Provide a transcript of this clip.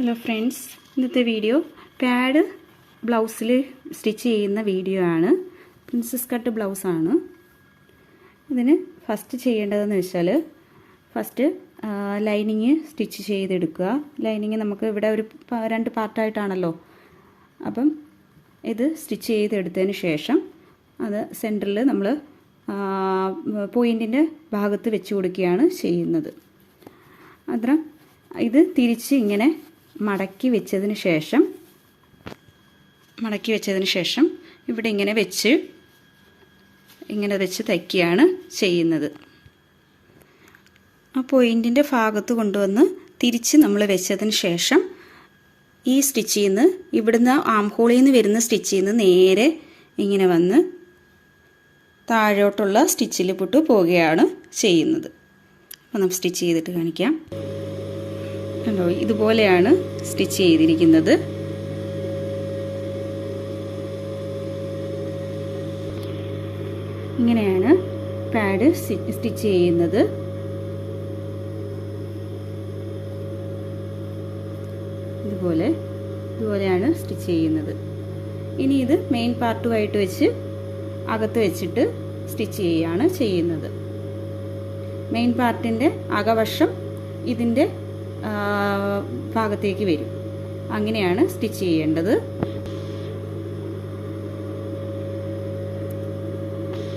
Hello friends ഇന്നത്തെ video pad ബ്ലൗസിൽ stitch ചെയ്യുന്ന വീഡിയോ ആണ്. പ്രിൻസസ് കട്ട് ബ്ലൗസാണ് ഇതിന് ഫസ്റ്റ് ചെയ്യേണ്ടതെന്ന് വെച്ചാൽ ഫസ്റ്റ് ലൈനിങ് സ്റ്റിച്ച് ചെയ്തെടുക്കുക. ലൈനിങ് നമുക്ക് ഇവിടെ ഒരു രണ്ട് പാർട്ടായിട്ടാണല്ലോ അപ്പം ഇത് സ്റ്റിച്ച് ചെയ്തെടുത്തതിന് ശേഷം അത് സെന്ററിൽ നമ്മൾ പോയിന്റിന്റെ ഭാഗത്ത് വെച്ച് കൊടുക്കുകയാണ് ചെയ്യുന്നത്. അത്ര. ഇത് തിരിച്ച് ഇങ്ങനെ മടക്കി വെച്ചതിന് ശേഷം മടക്കി വെച്ചതിന് ശേഷം ഇവിടെ ഇങ്ങനെ വെച്ച് ഇങ്ങനെ വെച്ച് തയ്ക്കുകയാണ് ചെയ്യുന്നത്. ആ പോയിന്റിന്റെ ഭാഗത്ത് കൊണ്ടുവന്ന് തിരിച്ച് നമ്മൾ വെച്ചതിന് ശേഷം ഈ സ്റ്റിച്ചിൽ നിന്ന് ഇവിടുന്ന് ആം ഹോളിൽ നിന്ന് വരുന്ന സ്റ്റിച്ചിൽ നിന്ന് നേരെ ഇങ്ങനെ വന്ന് താഴോട്ടുള്ള സ്റ്റിച്ചിൽ പൊട്ട് പോവുകയാണ് ചെയ്യുന്നത്. അപ്പോൾ നമുക്ക് സ്റ്റിച്ച് ചെയ്തിട്ട് കാണിക്കാം. കണ്ടോ ഇതുപോലെയാണ് സ്റ്റിച്ച് ചെയ്തിരിക്കുന്നത്. ഇങ്ങനെയാണ് പാഡ് സ്റ്റിച്ച് ചെയ്യുന്നത്. ഇതുപോലെ ഇതുപോലെയാണ് സ്റ്റിച്ച് ചെയ്യുന്നത്. ഇനി ഇത് മെയിൻ പാർട്ടുമായിട്ട് വെച്ച് അകത്ത് വെച്ചിട്ട് സ്റ്റിച്ച് ചെയ്യുകയാണ് ചെയ്യുന്നത്. മെയിൻ പാർട്ടിന്റെ അകവശം ഇതിന്റെ ഭാഗത്തേക്ക് വരും. അങ്ങനെയാണ് സ്റ്റിച്ച് ചെയ്യേണ്ടത്.